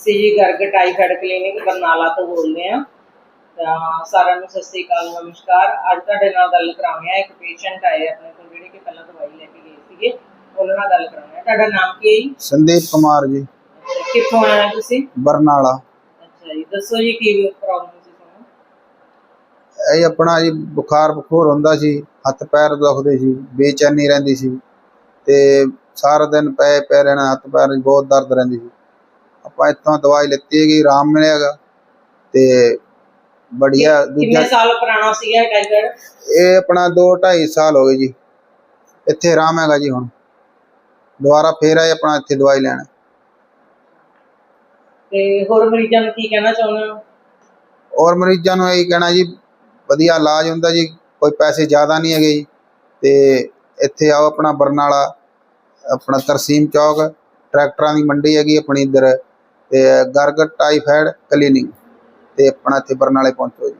ਅਸੀਂ ਜੀ Garg typhoid clinic Barnala ਤੋਂ ਬੋਲਦੇ ਹਾਂ ਤਾਂ ਸਾਰਿਆਂ ਨੂੰ ਸਤਿ ਸ੍ਰੀ ਅਕਾਲ ਨਮਸਕਾਰ। ਅੱਜ ਤੁਹਾਡੇ ਨਾਲ ਗੱਲ ਕਰਾਉਣੀ ਹੈ ਇੱਕ ਪੇਸ਼ੈਂਟ ਆਏ ਆਪਣੇ ਕੋਲ ਜਿਹੜੇ ਕਿ ਪਹਿਲਾਂ ਦਵਾਈ ਲੈ ਕੇ ਗਏ ਸੀਗੇ। ਉਹਨਾਂ ਨਾਲ ਗੱਲ ਕਰਾਉਣੀ ਹੈ ਤੁਹਾਡਾ ਨਾਮ ਕੀ ਹੈ ਜੀ? ਸੰਦੀਪ ਕੁਮਾਰ ਜੀ। ਕਿੱਥੋਂ ਆਏ ਹੋ ਤੁਸੀਂ? ਬਰਨਾਲਾ। ਅੱਛਾ ਜੀ ਦੱਸੋ ਜੀ ਕੀ ਪ੍ਰੋਬਲਮ ਸੀ ਤੁਹਾਨੂੰ? ਇਹ ਆਪਣਾ ਜੀ ਬੁਖਾਰ ਬਖੂਰ ਹੁੰਦਾ ਸੀ ਹੱਥ ਪੈਰ ਦੁਖਦੇ ਸੀ ਬੇਚੈਨੀ ਰਹਿੰਦੀ ਸੀ ਤੇ ਸਾਰਾ ਦਿਨ ਪਏ ਪਏ ਰਹਿਣਾ ਹੱਥ ਪੈਰ ਬਹੁਤ ਦਰਦ ਰਹਿੰਦੀ ਸੀ। ਆਪਾਂ ਇੱਥੋਂ ਦਵਾਈ ਲਿੱਤੀ ਹੈਗੀ ਆਰਾਮ ਮਿਲਿਆਗਾ ਤੇ ਬੜੀਆ ਕਿੰਨੇ ਦੂਜਾ ਸਾਲ ਪੁਰਾਣਾ ਸੀਗਾ ਟਾਈਫਾਇਡ ਇਹ ਆਪਣਾ 2 2.5 ਸਾਲ ਹੋ ਗਏ ਜੀ। ਇੱਥੇ ਆਰਾਮ ਹੈਗਾ ਜੀ ਹੁਣ। ਦੁਬਾਰਾ ਫੇਰ ਆਏ ਆਪਣਾ ਇੱਥੇ ਦਵਾਈ ਲੈਣ। ਤੇ ਹੋਰ ਮਰੀਜ਼ਾਂ ਨੂੰ ਕੀ ਕਹਿਣਾ ਚਾਹੁੰਦੇ ਹੋ? ਔਰ ਮਰੀਜ਼ਾਂ ਨੂੰ ਇਹੀ ਕਹਿਣਾ ਜੀ ਵਧੀਆ ਇਲਾਜ ਹੁੰਦਾ ਜੀ ਕੋਈ ਪੈਸੇ ਜ਼ਿਆਦਾ ਨਹੀਂ ਹੈਗੇ ਜੀ। ਤੇ ਇੱਥੇ ਆਓ ਆਪਣਾ ਬਰਨਾਲਾ ਆਪਣਾ ਤਰਸੀਮ ਚੌਕ ਟਰੈਕਟਰਾਂ ਦੀ ਮੰਡੀ ਹੈਗੀ ਆਪਣੀ ਇੱਧਰ। ਤੇ ਗਰਗ ਟਾਈਫਾਇਡ ਕਲੀਨਿੰਗ ਤੇ ਆਪਣਾ ਇੱਥੇ ਬਰਨਾਲੇ ਪਹੁੰਚੋ ਜੀ।